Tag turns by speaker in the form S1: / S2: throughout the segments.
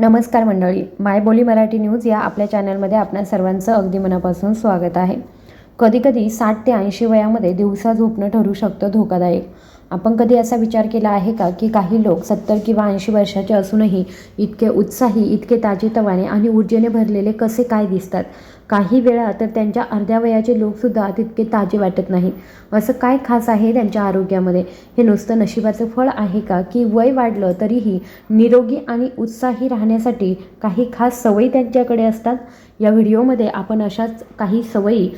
S1: नमस्कार मंडळी. मायबोली मराठी न्यूज या आपल्या चॅनलमध्ये आपल्या सर्वांचं अगदी मनापासून स्वागत आहे. कधीकधी साठ ते ऐंशी वयामध्ये दिवसा झोपणं ठरू शकतं धोकादायक. आपण कधी असा विचार केला आहे का की काही लोक सत्तर किंवा ऐंशी वर्षाचे असूनही इतके उत्साही इतके ताजेतवाने आणि ऊर्जेने भरलेले कसे काय दिसतात? काही वेळा तर त्यांच्या अर्ध्या वयाचे लोकसुद्धा तितके ताजे वाटत नाहीत. असं काय खास आहे त्यांच्या आरोग्यामध्ये? हे नुसतं नशिबाचं फळ आहे का? की वय वाढलं तरीही निरोगी आणि उत्साही राहण्यासाठी काही खास सवयी त्यांच्याकडे असतात? या व्हिडिओमध्ये आपण अशाच काही सवयी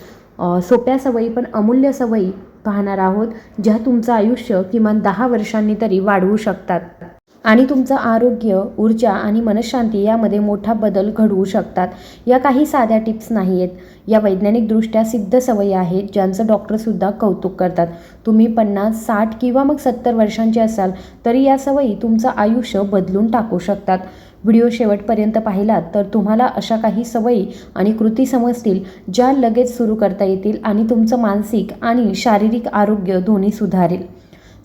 S1: सोप्या सवयी पण अमूल्य सवयी पाहणार आहोत ज्या तुमचं आयुष्य किमान दहा वर्षांनी तरी वाढवू शकतात. आणि तुमचं आरोग्य ऊर्जा आणि मनशांती यामध्ये मोठा बदल घडवू शकतात. या काही साध्या टिप्स नाही आहेत या वैज्ञानिकदृष्ट्या सिद्ध सवयी आहेत ज्यांचं डॉक्टरसुद्धा कौतुक करतात. तुम्ही पन्नास साठ किंवा मग सत्तर वर्षांचे असाल तरी या सवयी तुमचं आयुष्य बदलून टाकू शकतात. व्हिडिओ शेवटपर्यंत पाहिलात तर तुम्हाला अशा काही सवयी आणि कृती समजतील ज्या लगेच सुरू करता येतील आणि तुमचं मानसिक आणि शारीरिक आरोग्य दोन्ही सुधारेल.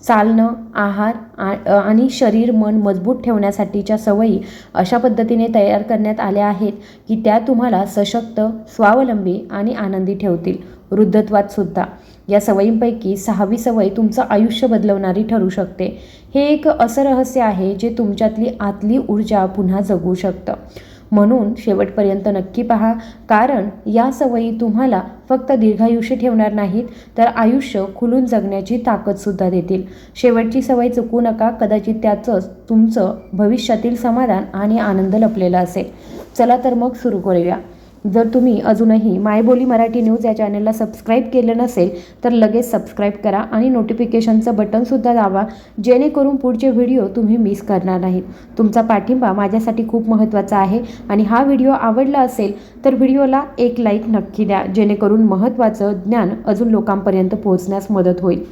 S1: चालणं आहार आ- आणि शरीर मन मजबूत ठेवण्यासाठीच्या सवयी अशा पद्धतीने तयार करण्यात आल्या आहेत की त्या तुम्हाला सशक्त स्वावलंबी आणि आनंदी ठेवतील. वृद्धत्वात सुद्धा. या सवयींपैकी सहावी सवय तुमचं आयुष्य बदलवणारी ठरू शकते. हे एक असं रहस्य आहे जे तुमच्यातली आतली ऊर्जा पुन्हा जगू शकतं. म्हणून शेवटपर्यंत नक्की पहा. कारण या सवयी तुम्हाला फक्त दीर्घायुष्य ठेवणार नाहीत तर आयुष्य खुलून जगण्याची ताकदसुद्धा देतील. शेवटची सवय चुकू नका. कदाचित त्याचंच तुमचं भविष्यातील समाधान आणि आनंद लपलेला असेल. चला तर मग सुरू करूया. जर तुम्ही अजूनही मायबोली मराठी न्यूज या चॅनलला सबस्क्राईब केलं नसेल तर लगेच सबस्क्राईब करा आणि नोटिफिकेशनचं बटनसुद्धा दाबा जेणेकरून पुढचे व्हिडिओ तुम्ही मिस करणार नाहीत तुमचा पाठिंबा माझ्यासाठी खूप महत्त्वाचा आहे आणि हा व्हिडिओ आवडला असेल तर व्हिडिओला एक लाईक नक्की द्या जेणेकरून महत्त्वाचं ज्ञान अजून लोकांपर्यंत पोहोचण्यास मदत होईल.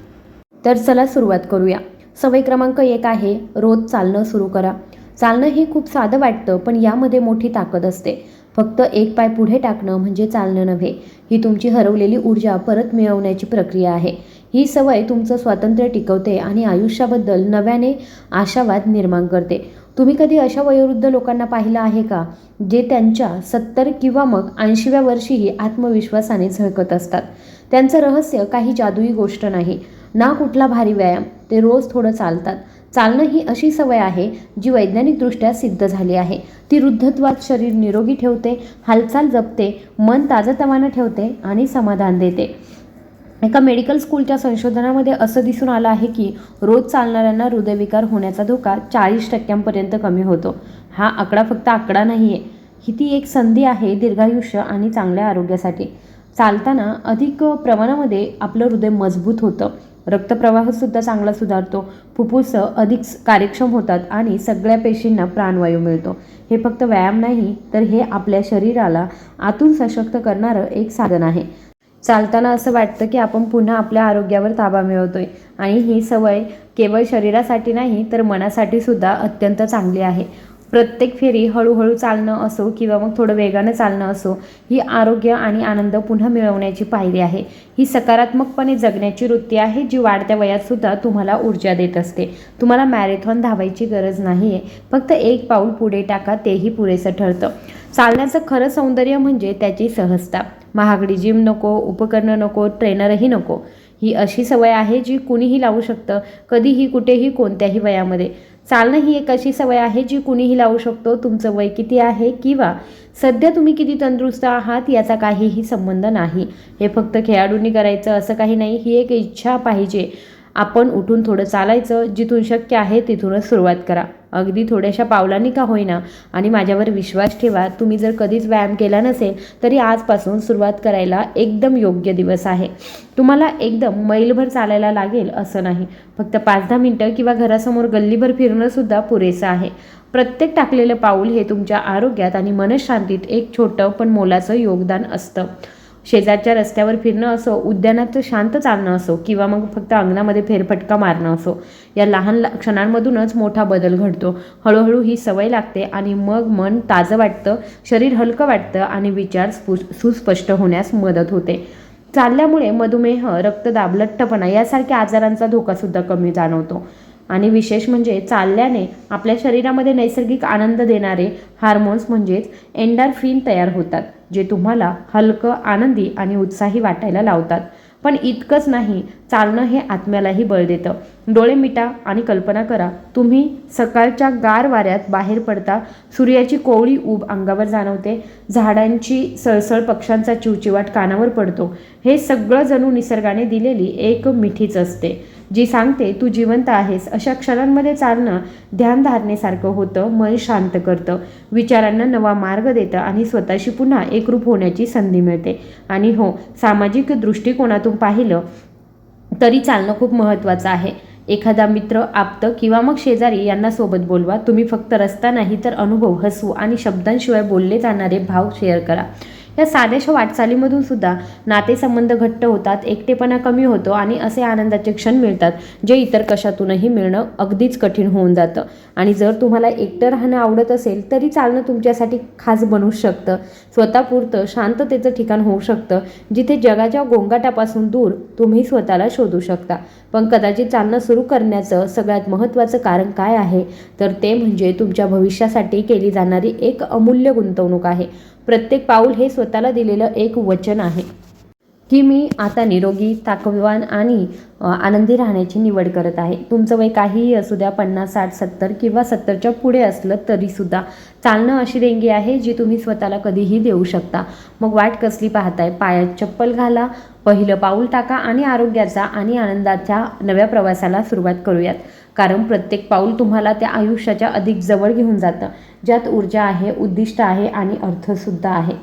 S1: तर चला सुरुवात करूया. सवय क्रमांक एक आहे रोज चालणं सुरू करा. चालणं हे खूप साधं वाटतं पण यामध्ये मोठी ताकद असते. फक्त एक पाय पुढे टाकणं म्हणजे चालणं नव्हे. ही तुमची हरवलेली ऊर्जा परत मिळवण्याची प्रक्रिया आहे. ही सवय तुमचं स्वातंत्र्य टिकवते आणि आयुष्याबद्दल नव्याने आशावाद निर्माण करते. तुम्ही कधी अशा वयोवृद्ध लोकांना पाहिलं आहे का? जे त्यांच्या सत्तर किंवा मग ऐंशीव्या वर्षीही आत्मविश्वासाने झळकत असतात. त्यांचं रहस्य काही जादुई गोष्ट नाही. ना कुठला भारी व्यायाम. ते रोज थोडं चालतात. चालणं ही अशी सवय आहे जी वैज्ञानिकदृष्ट्या सिद्ध झाली आहे. ती वृद्धत्वात शरीर निरोगी ठेवते हालचाल जपते मन ताजतवानं ठेवते आणि समाधान देते. एका मेडिकल स्कूलच्या संशोधनामध्ये असं दिसून आलं आहे की रोज चालणाऱ्यांना हृदयविकार होण्याचा धोका चाळीस टक्क्यांपर्यंत कमी होतो. हा आकडा फक्त आकडा नाही आहे ही ती एक संधी आहे दीर्घायुष्य आणि चांगल्या आरोग्यासाठी. चालताना अधिक प्रमाणामध्ये आपलं हृदय मजबूत होतं. रक्तप्रवाहसुद्धा चांगला सुधारतो. फुफ्फुसं अधिक कार्यक्षम होतात आणि सगळ्या पेशींना प्राणवायू मिळतो. हे फक्त व्यायाम नाही तर हे आपल्या शरीराला आतून सशक्त करणारं एक साधन आहे. चालताना असं वाटतं की आपण पुन्हा आपल्या आरोग्यावर ताबा मिळवतोय आणि ही सवय केवळ शरीरासाठी नाही तर मनासाठी सुद्धा अत्यंत चांगली आहे. प्रत्येक फेरी हळूहळू चालणं असो किंवा मग थोडं वेगानं चालणं असो ही आरोग्य आणि आनंद पुन्हा मिळवण्याची पायरी आहे. ही सकारात्मकपणे जगण्याची वृत्ती आहे जी वाढत्या वयातसुद्धा तुम्हाला ऊर्जा देत असते. तुम्हाला मॅरेथॉन धावायची गरज नाही आहे फक्त एक पाऊल पुढे टाका तेही पुरेसं ठरतं. चालण्याचं खरं सौंदर्य म्हणजे त्याची सहजता. महागडी जिम नको उपकरणं नको ट्रेनरही नको. ही अशी सवय आहे जी कुणीही लावू शकतं कधीही कुठेही कोणत्याही वयामध्ये. चालणं ही एक अशी सवय आहे जी कुणीही लावू शकतो. तुमचं वय किती आहे किंवा सध्या तुम्ही किती तंदुरुस्त आहात याचा काहीही संबंध नाही. हे फक्त खेळाडूंनी करायचं असं काही नाही. ही एक इच्छा पाहिजे. आपण उठून थोडं चालायचं. जिथून शक्य आहे तिथूनच सुरुवात करा. अगदी थोड्याशा पावलांनी का होईना. आणि माझ्यावर विश्वास ठेवा तुम्ही जर कधीच व्यायाम केला नसेल तरी आजपासून सुरुवात करायला एकदम योग्य दिवस आहे. तुम्हाला एकदम मैलभर चालायला लागेल असं नाही. फक्त पाच दहा मिनटं किंवा घरासमोर गल्लीभर फिरणंसुद्धा पुरेसं आहे. प्रत्येक टाकलेलं पाऊल हे तुमच्या आरोग्यात आणि मनशांतीत एक छोटं पण मोलाचं योगदान असतं. शेजारच्या रस्त्यावर फिरणं असो उद्यानात शांत चालणं असो किंवा मग फक्त अंगणामध्ये फेरफटका मारणं असो या लहान क्षणांमधूनच मोठा बदल घडतो. हळूहळू ही सवय लागते आणि मग मन ताजं वाटतं शरीर हलकं वाटतं आणि विचार स्पु सुस्पष्ट होण्यास मदत होते. चालल्यामुळे मधुमेह रक्तदाब लठ्ठपणा यासारख्या आजारांचा धोकासुद्धा कमी जाणवतो. आणि विशेष म्हणजे चालल्याने आपल्या शरीरामध्ये नैसर्गिक आनंद देणारे हार्मोन्स म्हणजेच एंडारफिन तयार होतात. जे तुम्हाला हलकं आनंदी आणि उत्साही वाटायला लावतात. पण इतकंच नाही चालणं हे आत्म्यालाही बळ देतं. डोळे मिटा आणि कल्पना करा तुम्ही सकाळच्या गार वाऱ्यात बाहेर पडता सूर्याची कोवळी ऊब अंगावर जाणवते झाडांची सळसळ पक्ष्यांचा चिवचिवाट कानावर पडतो. हे सगळं जणू निसर्गाने दिलेली एक मिठीच असते. जी सांगते तू जिवंत आहेस. अशा क्षणांमध्ये चालणं ध्यानधारणेसारखं होतं मन शांत करतं विचारांना नवा मार्ग देतं आणि स्वतःशी पुन्हा एकरूप होण्याची संधी मिळते. आणि हो सामाजिक दृष्टिकोनातून पाहिलं तरी चालणं खूप महत्त्वाचं आहे. एखादा मित्र आप्त किंवा मग शेजारी यांना सोबत बोलवा. तुम्ही फक्त रस्ता नाही तर अनुभव हसू आणि शब्दांशिवाय बोलले जाणारे भाव शेअर करा. या साध्याशा वाटचालीमधून सुद्धा नातेसंबंध घट्ट होतात एकटेपणा कमी होतो आणि असे आनंदाचे क्षण मिळतात जे इतर कशातूनही मिळणं अगदीच कठीण होऊन जातं. आणि जर तुम्हाला एकटं राहणं आवडत असेल तरी चालणं तुमच्यासाठी खास बनू शकतं. स्वतःपुरतं शांततेचं ठिकाण होऊ शकतं जिथे जगाच्या गोंगाटापासून दूर तुम्ही स्वतःला शोधू शकता. पण कदाचित चालणं सुरू करण्याचं सगळ्यात महत्त्वाचं कारण काय आहे? तर ते म्हणजे तुमच्या भविष्यासाठी केली जाणारी एक अमूल्य गुंतवणूक आहे. प्रत्येक पाऊल हे स्वतःला दिलेलं एक वचन आहे. की मी आता निरोगी ताकदवान आणि आनंदी राहण्याची निवड करत आहे. तुमचं वय काहीही असू द्या पन्नास साठ सत्तर किंवा सत्तरच्या पुढे असलं तरीसुद्धा चालणं अशी देणगी आहे जी तुम्ही स्वतःला कधीही देऊ शकता. मग वाट कसली पाहताय? पायात चप्पल घाला पहिलं पाऊल टाका आणि आरोग्याचा आणि आनंदाच्या नव्या प्रवासाला सुरुवात करूयात. कारण प्रत्येक पाऊल तुम्हाला त्या आयुष्याच्या अधिक जवळ घेऊन जातं. ज्यात ऊर्जा आहे उद्दिष्ट आहे आणि अर्थसुद्धा आहे.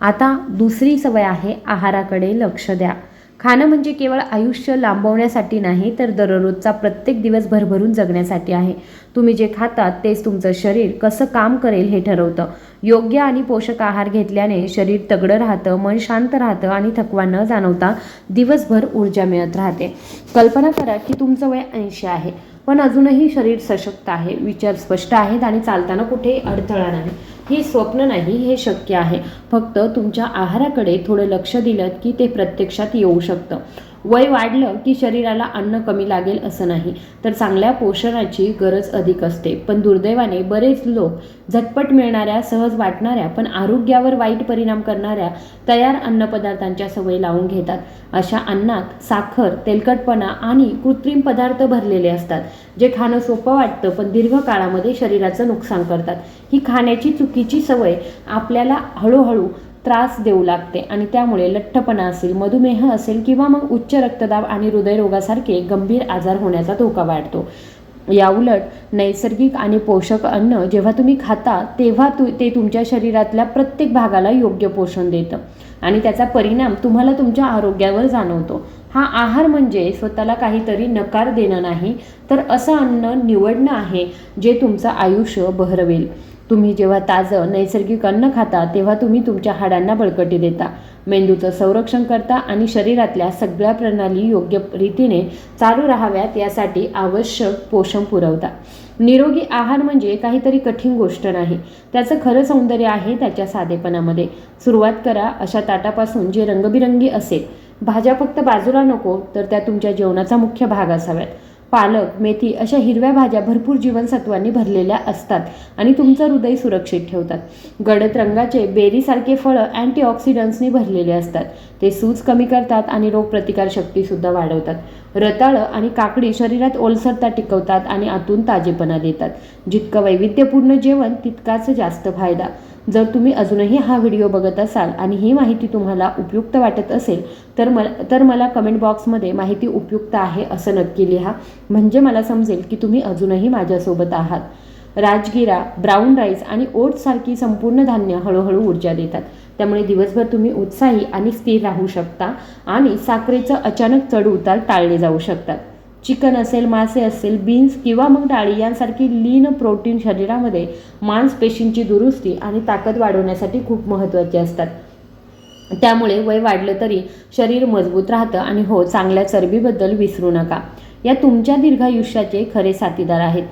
S1: आता दुसरी सवय आहे आहाराकडे लक्ष द्या. खाणं म्हणजे केवळ आयुष्य लांबवण्यासाठी नाही तर दररोजचा प्रत्येक दिवस भरभरून जगण्यासाठी आहे. तुम्ही जे खातात तेच तुमचं शरीर कसं काम करेल हे ठरवतं. योग्य आणि पोषक आहार घेतल्याने शरीर तगडं राहतं मन शांत राहतं आणि थकवा न जाणवता दिवसभर ऊर्जा मिळत राहते. कल्पना करा की तुमचं वय ऐंशी आहे. पण अजूनही शरीर सशक्त आहे विचार स्पष्ट आहेत आणि चालताना कुठेही अडथळा नाही. हे स्वप्न नाही हे शक्य आहे. फक्त तुमच्या आहाराकडे थोडं लक्ष दिलं की ते प्रत्यक्षात येऊ शकतं. वय वाढलं की शरीराला अन्न कमी लागेल असं नाही. तर चांगल्या पोषणाची गरज अधिक असते. पण दुर्दैवाने बरेच लोक झटपट मिळणाऱ्या सहज वाटणाऱ्या पण आरोग्यावर वाईट परिणाम करणाऱ्या तयार अन्नपदार्थांच्या सवयी लावून घेतात. अशा अन्नात साखर तेलकटपणा आणि कृत्रिम पदार्थ भरलेले असतात जे खाणं सोपं वाटतं पण दीर्घ काळामध्ये शरीराचं नुकसान करतात. ही खाण्याची चुकीची सवय आपल्याला हळूहळू त्रास देऊ लागते आणि त्यामुळे लठ्ठपणा असेल मधुमेह असेल किंवा मग उच्च रक्तदाब आणि हृदयरोगासारखे गंभीर आजार होण्याचा धोका वाढतो. याउलट नैसर्गिक आणि पोषक अन्न जेव्हा तुम्ही खाता तेव्हा तु ते तुमच्या शरीरातल्या प्रत्येक भागाला योग्य पोषण देतं आणि त्याचा परिणाम तुम्हाला तुमच्या आरोग्यावर जाणवतो. हा आहार म्हणजे स्वतःला काहीतरी नकार देणं नाही तर असं अन्न निवडणं आहे जे तुमचं आयुष्य बहरवेल. तुम्ही जेव्हा ताजं नैसर्गिक अन्न खाता तेव्हा तुम्ही तुमच्या हाडांना बळकटी देता. मेंदूचं संरक्षण करता आणि शरीरातल्या सगळ्या प्रणाली योग्य रीतीने चालू राहाव्यात यासाठी आवश्यक पोषण पुरवता. निरोगी आहार म्हणजे काहीतरी कठीण गोष्ट नाही. त्याचं खरं सौंदर्य आहे त्याच्या साधेपणामध्ये. सुरुवात करा अशा ताटापासून जे रंगबिरंगी असेल. भाज्या फक्त बाजूला नको तर त्या तुमच्या जेवणाचा मुख्य भाग असाव्यात. पालक मेथी अशा हिरव्या भाज्या भरपूर जीवनसत्वांनी भरलेल्या असतात आणि तुमचं हृदय सुरक्षित ठेवतात. गडद रंगाचे बेरीसारखे फळं अँटीऑक्सिडंट्सनी भरलेले असतात. ते सूज कमी करतात आणि रोगप्रतिकारशक्तीसुद्धा वाढवतात. रताळं आणि काकडी शरीरात ओलसरता टिकवतात आणि आतून ताजेपणा देतात. जितकं वैविध्यपूर्ण जेवण तितकाच जास्त फायदा. जर तुम्ही अजूनही हा व्हिडिओ बघत असाल आणि ही माहिती तुम्हाला उपयुक्त वाटत असेल तर मला तर मला कमेंट बॉक्समध्ये माहिती उपयुक्त आहे असं नक्की लिहा. म्हणजे मला समजेल की तुम्ही अजूनही माझ्यासोबत आहात. राजगिरा ब्राऊन राईस आणि ओट्ससारखी संपूर्ण धान्य हळूहळू ऊर्जा देतात. त्यामुळे दिवसभर तुम्ही उत्साही आणि स्थिर राहू शकता आणि साखरेचं अचानक चढ उतार टाळले जाऊ शकतात. चिकन असेल मासे असेल बीन्स किंवा मग डाळी यांसारखी लीन प्रोटीन शरीरामध्ये मांसपेशींची दुरुस्ती आणि ताकद वाढवण्यासाठी खूप महत्त्वाची असतात. त्यामुळे वय वाढलं तरी शरीर मजबूत राहतं आणि हो चांगल्या चरबीबद्दल विसरू नका. या तुमच्या दीर्घायुष्याचे खरे साथीदार आहेत.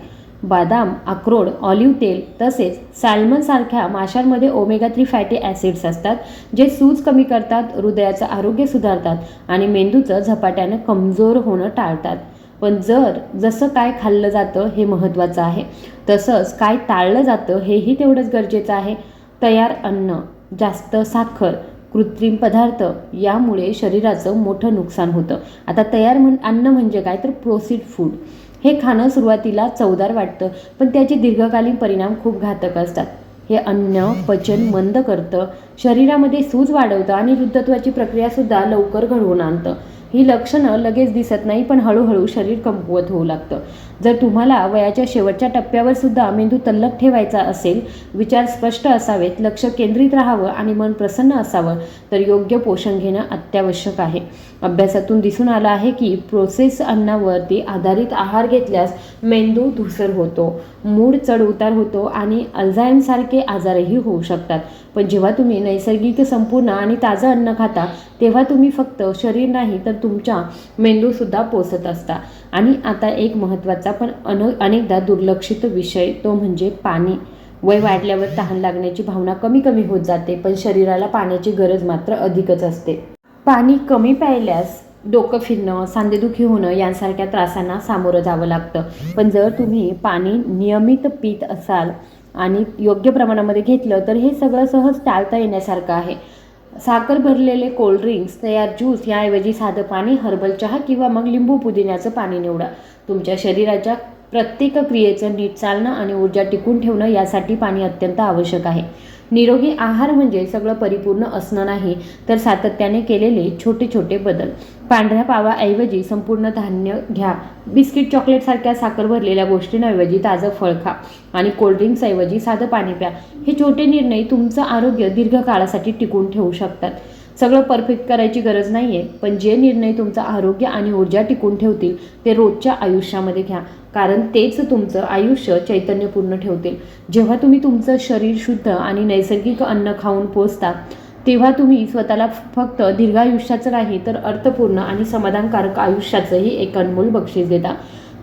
S1: बदाम अक्रोड ऑलिव्ह तेल तसेच सॅल्मनसारख्या माशांमध्ये ओमेगा थ्री फॅटी ॲसिड्स असतात जे सूज कमी करतात हृदयाचं आरोग्य सुधारतात आणि मेंदूचं झपाट्यानं कमजोर होणं टाळतात. पण जर जसं काय खाल्लं जातं हे महत्त्वाचं आहे तसंच काय टाळलं जातं हेही तेवढंच गरजेचं आहे. तयार अन्न जास्त साखर कृत्रिम पदार्थ यामुळे शरीराचं मोठं नुकसान होतं. आता तयार म्हण अन्न म्हणजे काय? तर प्रोसीड फूड हे खाणं सुरुवातीला चवदार वाटतं पण त्याचे दीर्घकालीन परिणाम खूप घातक असतात. हे अन्न पचन मंद करतं शरीरामध्ये सूज वाढवतं आणि वृद्धत्वाची प्रक्रियासुद्धा लवकर घडवून आणतं. ही लक्षणं लगेच दिसत नाही पण हळूहळू शरीर कमकुवत होऊ लागतं. जर तुम्हाला वयाच्या शेवटच्या टप्प्यावर सुद्धा मेंदू तल्लक ठेवायचा असेल विचार स्पष्ट असावेत लक्ष केंद्रित राहावं आणि मन प्रसन्न असावं तर योग्य पोषण घेणं अत्यावश्यक आहे. अभ्यासातून दिसून आलं आहे की प्रोसेस अन्नावरती आधारित आहार घेतल्यास मेंदू धुसर होतो मूड चढ उतार होतो आणि अल्झायमसारखे आजारही होऊ शकतात. पण जेव्हा तुम्ही नैसर्गिक संपूर्ण आणि ताजं अन्न खाता तेव्हा तुम्ही फक्त शरीर नाही तर तुमच्या मेंदूसुद्धा पोसत असता. आणि आता एक महत्त्वाचा पण अन अनेकदा दुर्लक्षित विषय तो म्हणजे पाणी. वय वाढल्यावर तहान लागण्याची भावना कमी कमी होत जाते पण शरीराला पाण्याची गरज मात्र अधिकच असते. पाणी कमी प्यायल्यास डोकं फिरणं सांधेदुखी होणं यांसारख्या त्रासांना सामोरं जावं लागतं. पण जर तुम्ही पाणी नियमित पित असाल आणि योग्य प्रमाणामध्ये घेतलं तर हे सगळं सहज टाळता येण्यासारखं आहे. साखर भरलेले कोल्ड्रिंक्स तयार ज्यूस याऐवजी साधं पाणी हर्बल चहा किंवा मग लिंबू पुदिन्याचं पाणी निवडा. तुमच्या शरीराच्या प्रत्येक क्रियेचं नीट चालणं आणि ऊर्जा टिकून ठेवणं यासाठी पाणी अत्यंत आवश्यक आहे. निरोगी आहार म्हणजे सगळं परिपूर्ण असणं नाही तर सातत्याने केलेले छोटे छोटे बदल. पांढऱ्या पावाऐवजी संपूर्ण धान्य घ्या. बिस्किट चॉकलेटसारख्या साखर भरलेल्या गोष्टींऐवजी ताजं फळ खा आणि कोल्ड्रिंक्सऐवजी साधं पाणी प्या. हे छोटे निर्णय तुमचं आरोग्य दीर्घकाळासाठी टिकून ठेवू शकतात. सगळं परफेक्ट करायची गरज नाही आहे पण जे निर्णय तुमचं आरोग्य आणि ऊर्जा टिकून ठेवतील ते रोजच्या आयुष्यामध्ये घ्या. कारण तेच तुमचं आयुष्य चैतन्यपूर्ण ठेवतील. जेव्हा तुम्ही तुमचं शरीर शुद्ध आणि नैसर्गिक अन्न खाऊन पोचता तेव्हा तुम्ही स्वतःला फक्त दीर्घायुष्याचं नाही तर अर्थपूर्ण आणि समाधानकारक आयुष्याचंही एक अनमोल बक्षीस देता.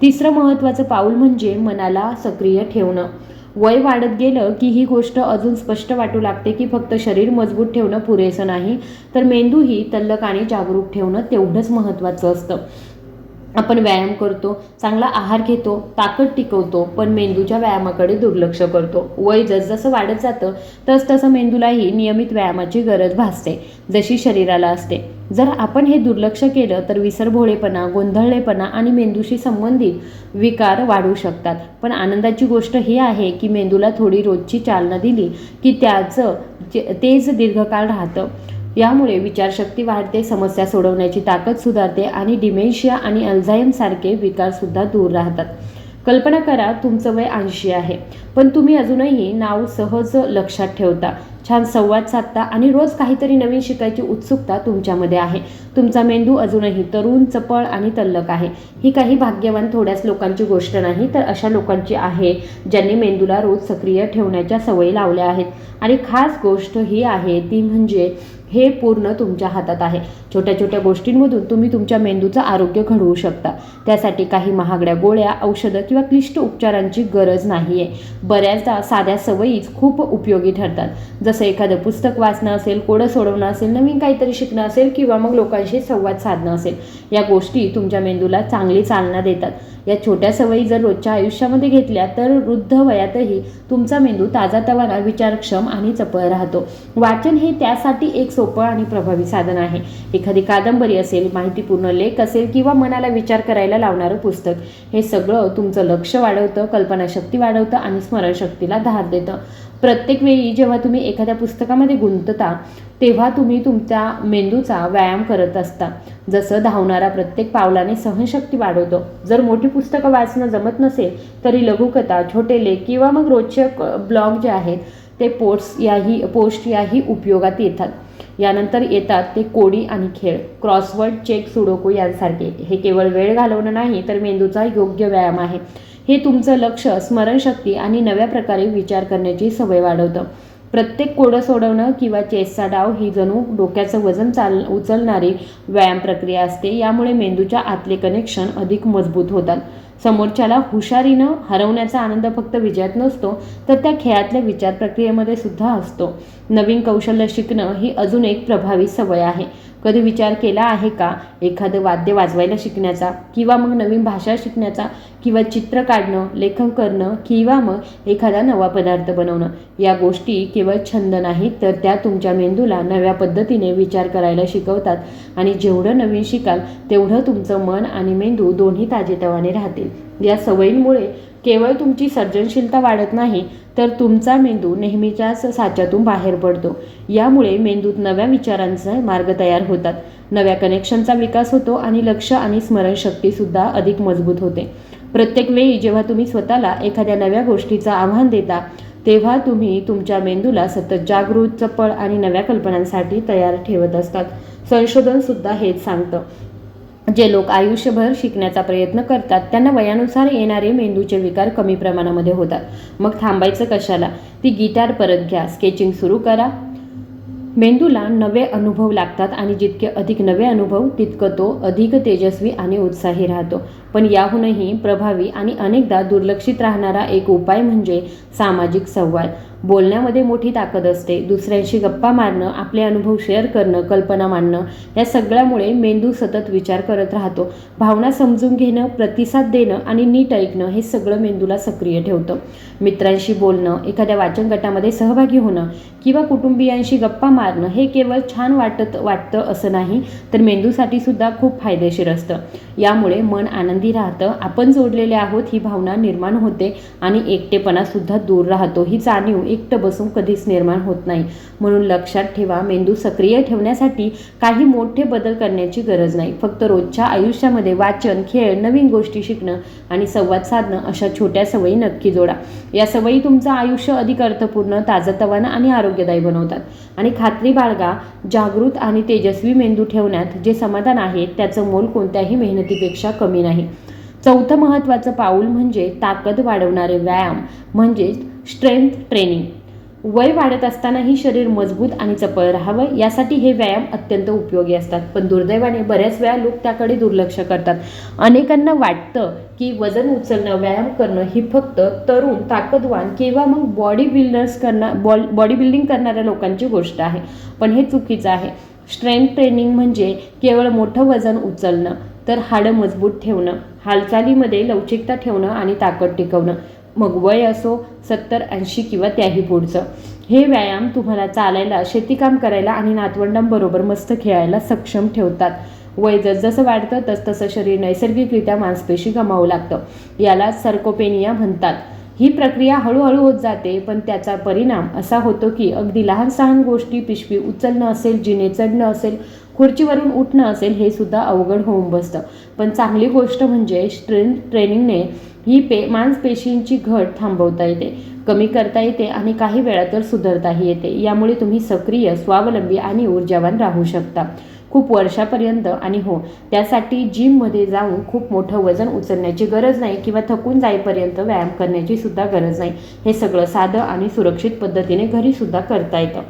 S1: तिसरं महत्त्वाचं पाऊल म्हणजे मनाला सक्रिय ठेवणं. वय वाढत गेलं की ही गोष्ट अजून स्पष्ट वाटू लागते की फक्त शरीर मजबूत ठेवणं पुरेसं नाही तर मेंदूही तल्लक आणि जागरूक ठेवणं तेवढंच महत्त्वाचं असतं. आपण व्यायाम करतो चांगला आहार घेतो ताकद टिकवतो पण मेंदूच्या व्यायामाकडे दुर्लक्ष करतो. वय जसजसं वाढत जातं तसतसं मेंदूलाही नियमित व्यायामाची गरज भासते जशी शरीराला असते. जर आपण हे दुर्लक्ष केलं तर विसरभोळेपणा गोंधळलेपणा आणि मेंदूशी संबंधित विकार वाढू शकतात. पण आनंदाची गोष्ट ही आहे की मेंदूला थोडी रोजची चालना दिली की त्याचं तेच दीर्घकाळ राहतं. यामुळे विचारशक्ती वाढते समस्या सोडवण्याची ताकद सुधारते आणि डिमेन्शिया आणि अल्झायमसारखे विकारसुद्धा दूर राहतात. कल्पना करा तुमचं वय ऐंशी आहे पण तुम्ही अजूनही नाव सहज लक्षात ठेवता. छान संवाद साधता आणि रोज काहीतरी नवीन शिकायची उत्सुकता तुमच्यामध्ये आहे. तुमचा मेंदू अजूनही तरुण चपळ आणि तल्लक आहे. ही काही भाग्यवान थोड्याच लोकांची गोष्ट नाही तर अशा लोकांची आहे ज्यांनी मेंदूला रोज सक्रिय ठेवण्याच्या सवयी लावल्या आहेत. आणि खास गोष्ट ही आहे ती म्हणजे हे पूर्ण तुमच्या हातात आहे. छोट्या छोट्या गोष्टींमधून तुम्ही तुमच्या मेंदूचं आरोग्य घडवू शकता. त्यासाठी काही महागड्या गोळ्या औषधं किंवा क्लिष्ट उपचारांची गरज नाही आहे बऱ्याचदा साध्या सवयीच खूप उपयोगी ठरतात. जसं एखादं पुस्तक वाचणं असेल कोडं सोडवणं असेल नवीन काहीतरी शिकणं असेल किंवा मग लोकांशी संवाद साधणं असेल. या गोष्टी तुमच्या मेंदूला चांगली चालना देतात. या छोट्या सवयी जर रोजच्या आयुष्यामध्ये घेतल्या तर वृद्ध वयातही तुमचा मेंदू ताजा तवाना विचारक्षम आणि चपळ राहतो. वाचन हे त्यासाठी एक सोपं आणि प्रभावी साधन आहे. एखादी कादंबरी असेल माहितीपूर्ण लेख असेल किंवा मनाला विचार करायला लावणारं पुस्तक हे सगळं तुमचं लक्ष वाढवतं कल्पनाशक्ती वाढवतं आणि स्मरणशक्तीला धार देतं. प्रत्येक वेळी जेव्हा तुम्ही एखाद्या पुस्तकामध्ये गुंतता तेव्हा तुम्ही तुमच्या मेंदूचा व्यायाम करत असता. जसं धावणारा प्रत्येक पावलाने सहनशक्ती वाढवतो. जर मोठी पुस्तकं वाचणं जमत नसेल तरी लघुकथा छोटे लेख किंवा मग रोजचे ब्लॉग जे आहेत ते पोर्ट्स याही पोस्ट याही उपयोगात येतात. यानंतर येतात ते कोडी आणि खेळ. क्रॉसवर्ड चेक सुडोको यांसारखे. हे केवळ वेळ घालवणं नाही तर मेंदूचा योग्य व्यायाम आहे. हे तुमचं लक्ष स्मरणशक्ती आणि नव्या प्रकारे विचार करण्याची सवय वाढवतं. प्रत्येक कोडं सोडवणं किंवा चेसचा डाव ही जणू डोक्याचं वजन चाल उचलणारी व्यायाम प्रक्रिया असते. यामुळे मेंदूच्या आतले कनेक्शन अधिक मजबूत होतात. समोरच्याला हुशारीनं हरवण्याचा आनंद फक्त विजयात नसतो तर त्या खेळातल्या विचार प्रक्रियेमध्ये सुद्धा असतो. नवीन कौशल्य शिकणं ही अजून एक प्रभावी सवय आहे. कधी विचार केला आहे का? एखादं वाद्य वाजवायला शिकण्याचा किंवा मग नवीन भाषा शिकण्याचा किंवा चित्र काढणं लेखन करणं किंवा मग एखादा नवा पदार्थ बनवणं या गोष्टी केवळ छंद नाहीत तर त्या तुमच्या मेंदूला नव्या पद्धतीने विचार करायला शिकवतात. आणि जेवढं नवीन शिकाल तेवढं तुमचं मन आणि मेंदू दोन्ही ताजेतवाने राहतील. या सवयींमुळे केवळ तुमची सर्जनशीलता वाढत नाही तर तुमचा मेंदू नेहमीच्याच साच्यातून बाहेर पडतो. यामुळे मेंदूत नव्या विचारांचे मार्ग तयार होतात. नव्या कनेक्शनचा विकास होतो आणि लक्ष आणि स्मरणशक्तीसुद्धा अधिक मजबूत होते. प्रत्येक वेळी जेव्हा तुम्ही स्वतःला एखाद्या नव्या गोष्टीचं आव्हान देता तेव्हा तुम्ही तुमच्या मेंदूला सतत जागृत चपळ आणि नव्या कल्पनांसाठी तयार ठेवत असतात. संशोधनसुद्धा हेच सांगतं. जे लोक आयुष्यभर शिकण्याचा प्रयत्न करतात त्यांना वयानुसार येणारे मेंदूचे विकार कमी प्रमाणामध्ये होतात. मग थांबायचं कशाला? ती गिटार परत घ्या स्केचिंग सुरू करा. मेंदूला नवे अनुभव लागतात आणि जितके अधिक नवे अनुभव तितकं तो अधिक तेजस्वी आणि उत्साही राहतो. पण याहूनही प्रभावी आणि अनेकदा दुर्लक्षित राहणारा एक उपाय म्हणजे सामाजिक संवाद. बोलण्यामध्ये मोठी ताकद असते. दुसऱ्यांशी गप्पा मारणं आपले अनुभव शेअर करणं कल्पना मांडणं या सगळ्यामुळे मेंदू सतत विचार करत राहतो. भावना समजून घेणं प्रतिसाद देणं आणि नीट ऐकणं हे सगळं मेंदूला सक्रिय ठेवतं. मित्रांशी बोलणं एखाद्या वाचन गटामध्ये सहभागी होणं किंवा कुटुंबियांशी गप्पा मारणं हे केवळ छान वाटत वाटतं असं नाही तर मेंदूसाठी सुद्धा खूप फायदेशीर असतं. यामुळे मन आनंदी राहतं. आपण जोडलेले आहोत ही भावना निर्माण होते आणि एकटेपणासुद्धा दूर राहतो. ही जाणीव एकटं बसून कधीच निर्माण होत नाही. म्हणून लक्षात ठेवा मेंदू सक्रिय ठेवण्यासाठी काही मोठे बदल करण्याची गरज नाही. फक्त रोजच्या आयुष्यामध्ये वाचन खेळ नवीन गोष्टी शिकणं आणि संवाद साधणं अशा छोट्या सवयी नक्की जोडा. या सवयी तुमचं आयुष्य अधिक अर्थपूर्ण ताजतवानं आणि आरोग्यदायी बनवतात. आणि खात्री बाळगा जागृत आणि तेजस्वी मेंदू ठेवण्यात जे समाधान आहे त्याचं मोल कोणत्याही मेहनतीपेक्षा कमी नाही. चौथं महत्त्वाचं पाऊल म्हणजे ताकद वाढवणारे व्यायाम म्हणजेच स्ट्रेंथ ट्रेनिंग वय वाढत असतानाही शरीर मजबूत आणि चपळ राहावं यासाठी हे व्यायाम अत्यंत उपयोगी असतात. पण दुर्दैवाने बऱ्याच वेळा लोक त्याकडे दुर्लक्ष करतात. अनेकांना वाटतं की वजन उचलणं व्यायाम करणं ही फक्त तरुण ताकदवान किंवा मग बॉडी बिल्डर्स करणार बॉल बॉडी बिल्डिंग करणाऱ्या लोकांची गोष्ट आहे. पण हे चुकीचं आहे. स्ट्रेंथ ट्रेनिंग म्हणजे केवळ मोठं वजन उचलणं तर हाडं मजबूत ठेवणं. हालचालीमध्ये लवचिकता ठेवणं आणि ताकद टिकवणं. मग वय असो सत्तर ऐंशी किंवा त्याही पुढचं. हे व्यायाम तुम्हाला चालायला शेतीकाम करायला आणि नातवंडांबरोबर मस्त खेळायला सक्षम ठेवतात. वय जसजसं वाढतं तसतसं शरीर नैसर्गिकरित्या मांसपेशी गमावू लागतं. याला सर्कोपेनिया म्हणतात. ही प्रक्रिया हळूहळू होत जाते पण त्याचा परिणाम असा होतो की अगदी लहान सहान गोष्टी पिशवी उचलणं असेल जिने चढणं असेल खुर्चीवरून उठणं असेल हे सुद्धा अवघड होऊन बसतं. पण चांगली गोष्ट म्हणजे स्ट्रेंथ ट्रेनिंगने ही पे मांसपेशींची घट थांबवता येते कमी करता येते आणि काही वेळा तर सुधारताही येते. यामुळे तुम्ही सक्रिय स्वावलंबी आणि ऊर्जावान राहू शकता. खूप वर्षापर्यंत आणि हो त्यासाठी जिममध्ये जाऊन खूप मोठं वजन उचलण्याची गरज नाही किंवा थकून जाईपर्यंत व्यायाम करण्याची सुद्धा गरज नाही. हे सगळं साधं आणि सुरक्षित पद्धतीने घरीसुद्धा करता येतं.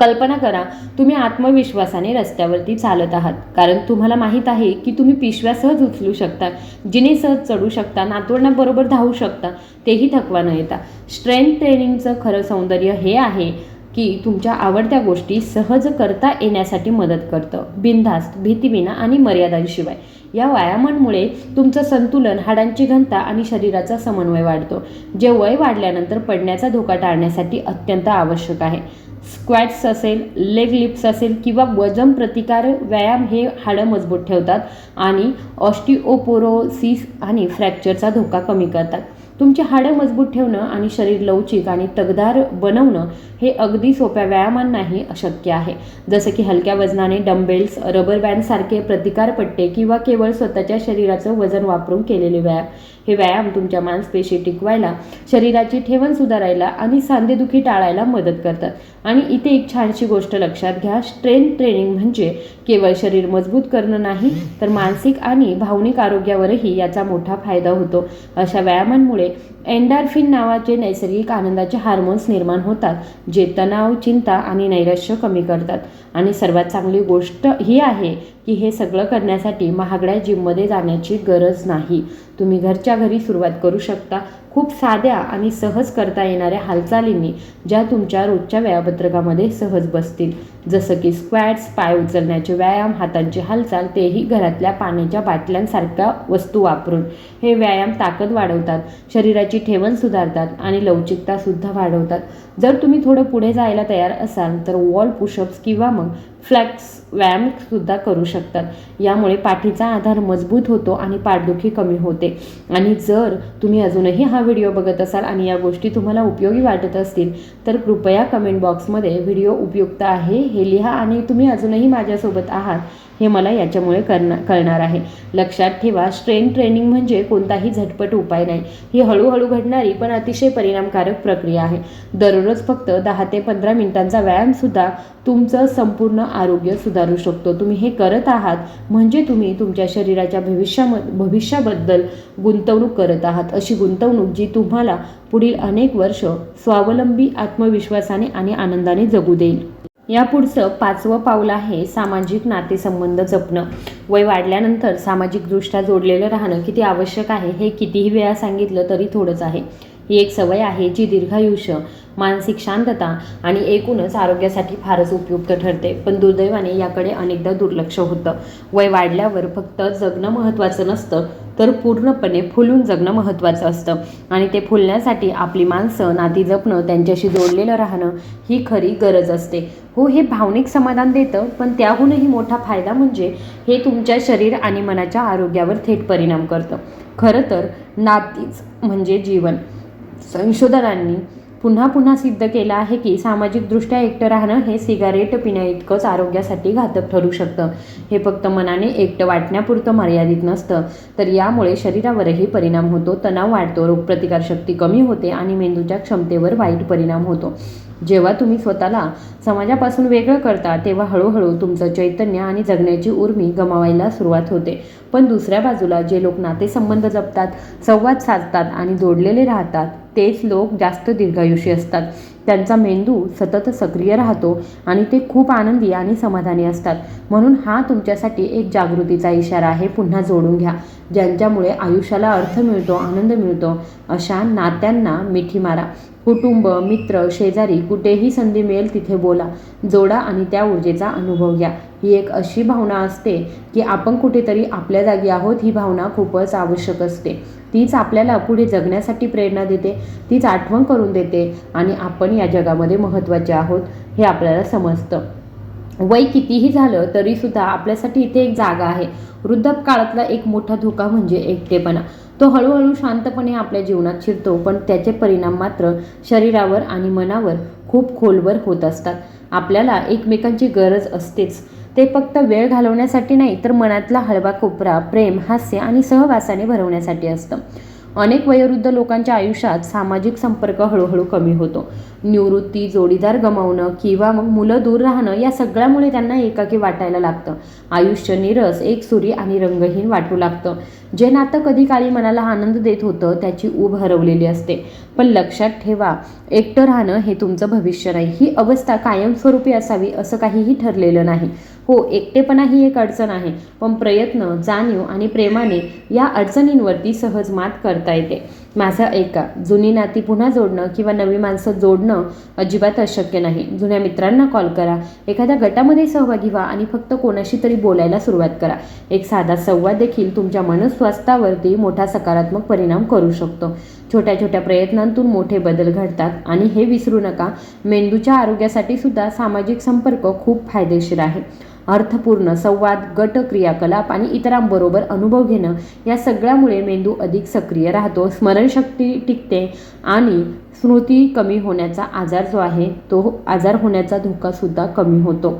S1: कल्पना करा तुम्ही आत्मविश्वासाने रस्त्यावरती चालत आहात. कारण तुम्हाला माहीत आहे की तुम्ही पिशव्या सहज उचलू शकता जिने सहज चढू शकता नातवंडांबरोबर धावू शकता तेही थकवा न येता. स्ट्रेंथ ट्रेनिंगचं खरं सौंदर्य हे आहे की तुमच्या आवडत्या गोष्टी सहज करता येण्यासाठी मदत करतं. बिनधास्त भीतीविना आणि मर्यादांशिवाय. या व्यायामांमुळे तुमचं संतुलन हाडांची घनता आणि शरीराचा समन्वय वाढतो. जे वय वाढल्यानंतर पडण्याचा धोका टाळण्यासाठी अत्यंत आवश्यक आहे. स्क्वॅट्स असेल लेग लिप्स असेल किंवा वजन प्रतिकार व्यायाम हे हाडं मजबूत ठेवतात आणि ऑस्टिओपोरोसिस आणि फ्रॅक्चरचा धोका कमी करतात. तुमची हाडं मजबूत ठेवणं आणि शरीर लवचिक आणि तगदार बनवणं हे अगदी सोप्या व्यायामांनाही अशक्य आहे. जसं की हलक्या वजनाने डंबेल्स रबर बँडसारखे प्रतिकारपट्टे किंवा केवळ स्वतःच्या शरीराचं वजन वापरून केलेले व्यायाम. हे व्यायाम तुमच्या मांसपेशी टिकवायला शरीराची ठेवण सुधारायला आणि सांधेदुखी टाळायला मदत करतात. आणि इथे एक छानशी गोष्ट लक्षात घ्या. स्ट्रेंथ ट्रेनिंग म्हणजे केवळ शरीर मजबूत करणं नाही तर मानसिक आणि भावनिक आरोग्यावरही याचा मोठा फायदा होतो. अशा व्यायामांमुळे एन्डार्फिन नावाचे नैसर्गिक आनंदाचे हार्मोन्स निर्माण होतात जे तणाव चिंता आणि नैराश्य कमी करतात. आणि सर्वात चांगली गोष्ट ही आहे की हे सगळं करण्यासाठी महागड्या जिममध्ये जाण्याची गरज नाही. तुम्ही घरच्या घरी सुरुवात करू शकता. खूप साध्या आणि सहज करता येणाऱ्या हालचालींनी ज्या तुमच्या रोजच्या वेळापत्रकामध्ये सहज बसतील. जसं की स्क्वॅट्स पाय उचलण्याचे व्यायाम हातांची हालचाल तेही घरातल्या पाण्याच्या बाटल्यांसारख्या वस्तू वापरून. हे व्यायाम ताकद वाढवतात शरीराची ठेवण सुधारतात आणि लवचिकतासुद्धा वाढवतात. जर तुम्ही थोडं पुढे जायला तयार असाल तर वॉल पुशअप्स किंवा मग फ्लॅक्स व्यायामसुद्धा करू शकतात. यामुळे पाठीचा आधार मजबूत होतो आणि पाठदुखी कमी होते. आणि जर तुम्ही अजूनही हा व्हिडिओ बघत असाल आणि या गोष्टी तुम्हाला उपयोगी वाटत असतील तर कृपया कमेंट बॉक्समध्ये व्हिडिओ उपयुक्त आहे हे लिहा आणि तुम्ही अजूनही माझ्यासोबत आहात. हे मला याच्यामुळे करणार कळणार आहे. लक्षात ठेवा स्ट्रेन ट्रेनिंग म्हणजे कोणताही झटपट उपाय नाही. ही हळूहळू घडणारी पण अतिशय परिणामकारक प्रक्रिया आहे. दररोज फक्त दहा ते पंधरा मिनिटांचा व्यायामसुद्धा तुमचं संपूर्ण आरोग्य सुधारू शकतो. तुम्ही हे करत आहात म्हणजे तुम्ही तुमच्या शरीराच्या भविष्याम भविष्याबद्दल गुंतवणूक करत आहात. अशी गुंतवणूक जी तुम्हाला पुढील अनेक वर्ष स्वावलंबी आत्मविश्वासाने आणि आनंदाने जगू देईल. या पुढचं पाचवं पाऊल आहे सामाजिक नातेसंबंध जपणं. वय वाढल्यानंतर सामाजिकदृष्ट्या जोडलेलं राहणं किती आवश्यक आहे हे कितीही वेळा सांगितलं तरी थोडंच आहे. ही एक सवय आहे जी दीर्घायुष्य मानसिक शांतता आणि एकूणच आरोग्यासाठी फारच उपयुक्त ठरते. पण दुर्दैवाने याकडे अनेकदा दुर्लक्ष होतं. वय वाढल्यावर फक्त जगणं महत्त्वाचं नसतं तर पूर्णपणे फुलून जगणं महत्त्वाचं असतं. आणि ते फुलण्यासाठी आपली माणसं नाती जपणं त्यांच्याशी जोडलेलं राहणं ही खरी गरज असते. हो हे भावनिक समाधान देतं पण त्याहूनही मोठा फायदा म्हणजे हे तुमच्या शरीर आणि मनाच्या आरोग्यावर थेट परिणाम करतं. खरं तर नातीच म्हणजे जीवन. संशोधनांनी पुन्हा पुन्हा सिद्ध केलं आहे की सामाजिकदृष्ट्या एकटं राहणं हे सिगारेट पिण्याइतकंच आरोग्यासाठी घातक ठरू शकतं. हे फक्त मनाने एकटं वाटण्यापुरतं मर्यादित नसतं. तर यामुळे शरीरावरही परिणाम होतो तणाव वाढतो रोगप्रतिकारशक्ती कमी होते आणि मेंदूच्या क्षमतेवर वाईट परिणाम होतो. जेव्हा तुम्ही स्वतःला समाजापासून वेगळं करता तेव्हा हळूहळू तुमचं चैतन्य आणि जगण्याची उर्मी गमावायला सुरुवात होते. पण दुसऱ्या बाजूला जे लोक नातेसंबंध जपतात संवाद साधतात आणि जोडलेले राहतात तेच लोक जास्त दीर्घायुषी असतात. त्यांचा मेंदू सतत सक्रिय राहतो आणि ते खूप आनंदी आणि समाधानी असतात. म्हणून हा तुमच्यासाठी एक जागृतीचा इशारा आहे. पुन्हा जोडून घ्या. ज्यांच्यामुळे आयुष्याला अर्थ मिळतो आनंद मिळतो अशा नात्यांना मिठी मारा. कुटुंब मित्र शेजारी कुठेही संधी मिळेल तिथे बोला. जोडा आणि त्या ऊर्जेचा अनुभव घ्या. ही एक अशी भावना असते की आपण कुठेतरी आपल्या जागी आहोत. ही भावना खूपच आवश्यक असते. तीच आपल्याला पुढे जगण्यासाठी प्रेरणा देते तीच आठवण करून देते आणि आपण या जगामध्ये महत्त्वाचे आहोत हे आपल्याला समजतं. वय कितीही झालं तरीसुद्धा आपल्यासाठी इथे एक जागा आहे. वृद्धकाळातला एक मोठा धोका म्हणजे एकटेपणा. तो हळूहळू शांतपणे आपल्या जीवनात शिरतो पण त्याचे परिणाम मात्र शरीरावर आणि मनावर खूप खोलवर होत असतात. आपल्याला एकमेकांची गरज असतेच. ते फक्त वेळ घालवण्यासाठी नाही तर मनातला हळवा कोपरा प्रेम हास्य आणि सहवासाने भरवण्यासाठी असतं. अनेक वयोवृद्ध लोकांच्या आयुष्यात सामाजिक संपर्क हळूहळू कमी होतो. निवृत्ती जोडीदार गमावणं किंवा मग मुलं दूर राहणं या सगळ्यामुळे त्यांना एकाकी वाटायला लागतं. आयुष्य निरस एकसुरी आणि रंगहीन वाटू लागतं. जे नातं कधी काळी मनाला आनंद देत होतं त्याची ऊब हरवलेली असते. पण लक्षात ठेवा एकटं राहणं हे तुमचं भविष्य नाही. ही अवस्था कायमस्वरूपी असावी असं काहीही ठरलेलं नाही. हो एकटेपणा ही एक अडचण आहे पण प्रयत्न जाणीव आणि प्रेमाने या अडचणींवरती सहज मात करता येते. माझं ऐका जुनी नाती पुन्हा जोडणं किंवा नवी माणसं जोडणं अजिबात अशक्य नाही. जुन्या मित्रांना कॉल करा एखाद्या गटामध्ये सहभागी व्हा आणि फक्त कोणाशी तरी बोलायला सुरुवात करा. एक साधा संवाद देखील तुमच्या मनस्वास्थावरती मोठा सकारात्मक परिणाम करू शकतो. छोट्या छोट्या प्रयत्नांतून मोठे बदल घडतात आणि हे विसरू नका. मेंदूच्या आरोग्यासाठी सुद्धा सामाजिक संपर्क खूप फायदेशीर आहे. अर्थपूर्ण संवाद गट क्रियाकलाप आणि इतरांबरोबर अनुभव घेणं या सगळ्यामुळे मेंदू अधिक सक्रिय राहतो. स्मरणशक्ती टिकते आणि स्मृती कमी होण्याचा आजार जो आहे तो आजार होण्याचा धोकासुद्धा कमी होतो.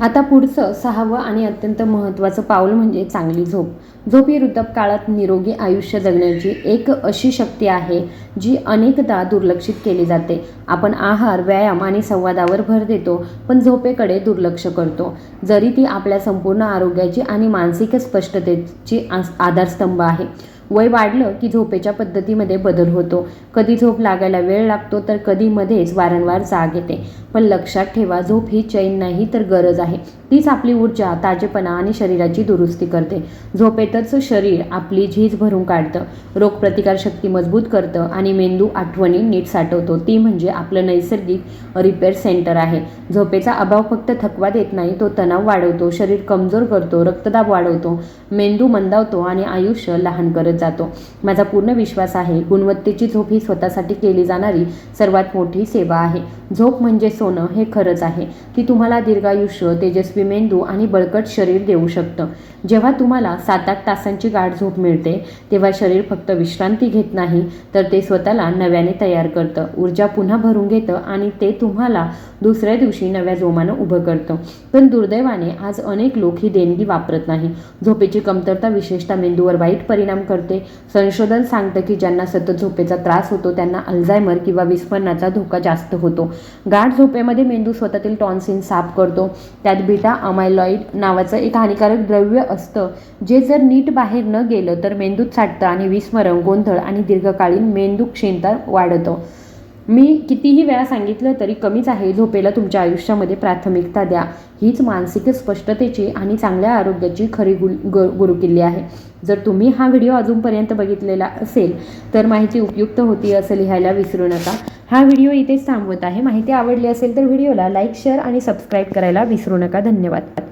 S1: आता पुढचं सहावं आणि अत्यंत महत्त्वाचं पाऊल म्हणजे चांगली झोप. झोप ही वृद्धकाळात निरोगी आयुष्य जगण्याची एक अशी शक्ती आहे जी अनेकदा दुर्लक्षित केली जाते. आपण आहार व्यायाम आणि संवादावर भर देतो पण झोपेकडे दुर्लक्ष करतो. जरी ती आपल्या संपूर्ण आरोग्याची आणि मानसिक स्पष्टतेची आस आधारस्तंभ आहे वय वाढलं की झोपेच्या पद्धतीमध्ये बदल होतो. कधी झोप लागायला वेळ लागतो तर कधी मध्येच वारंवार जाग येते. पण लक्षात ठेवा झोप ही चैन नाही तर गरज आहे. तीच आपली ऊर्जा ताजेपणा आणि शरीराची दुरुस्ती करते. झोपेतच शरीर आपली झीज भरून काढतं. रोगप्रतिकारशक्ती मजबूत करतं आणि मेंदू आठवणी नीट साठवतो. ती म्हणजे आपलं नैसर्गिक रिपेअर सेंटर आहे. झोपेचा अभाव फक्त थकवा देत नाही तो तणाव वाढवतो. शरीर कमजोर करतो रक्तदाब वाढवतो. मेंदू मंदावतो आणि आयुष्य लहान करत जातो. माझा पूर्ण विश्वास आहे गुणवत्तेची झोप ही स्वतःसाठी केली जाणारी सर्वात मोठी सेवा आहे. झोप म्हणजे सोनं हे खरंच आहे. ती तुम्हाला दीर्घायुष्य तेजस्वी मेंदू आणि बळकट शरीर देऊ शकतं. जेव्हा तुम्हाला सात आठ तासांची गाठ झोप मिळते तेव्हा शरीर फक्त विश्रांती घेत नाही तर ते स्वतःला नव्याने तयार करतं. ऊर्जा पुन्हा भरून घेतं आणि ते तुम्हाला दुसऱ्या दिवशी नव्या जोमानं उभं करतं. पण दुर्दैवाने आज अनेक लोक ही देणगी वापरत नाही. झोपेची कमतरता विशेषतः मेंदूवर वाईट परिणाम करते. संशोधन सांगतं की ज्यांना सतत झोपेचा त्रास होतो त्यांना अल्झायमर किंवा विस्मरणाचा धोका जास्त होतो. गाठ झोपेमध्ये मेंदू स्वतःतील टॉन्सिन साफ करतो. त्यात बीटा अमायलॉइड नावाचं एक हानिकारक द्रव्य असतं. जे जर नीट बाहेर न गेलं तर मेंदूत साठतं आणि विस्मरण गोंधळ आणि दीर्घकालीन मेंदू क्षीणता वाढतं. मी कितीही वेळा सांगितलं तरी कमीच आहे. झोपेला तुमच्या आयुष्यामध्ये प्राथमिकता द्या. हीच मानसिक स्पष्टतेची आणि चांगल्या आरोग्याची खरी गुल ग गुरुकिल्ली आहे. जर तुम्ही हा व्हिडिओ अजूनपर्यंत बघितलेला असेल तर माहिती उपयुक्त होती असं लिहायला विसरू नका. हा व्हिडिओ इथेच थांबवत आहे. माहिती आवडली असेल तर व्हिडिओला लाईक शेअर आणि सबस्क्राईब करायला विसरू नका. धन्यवाद.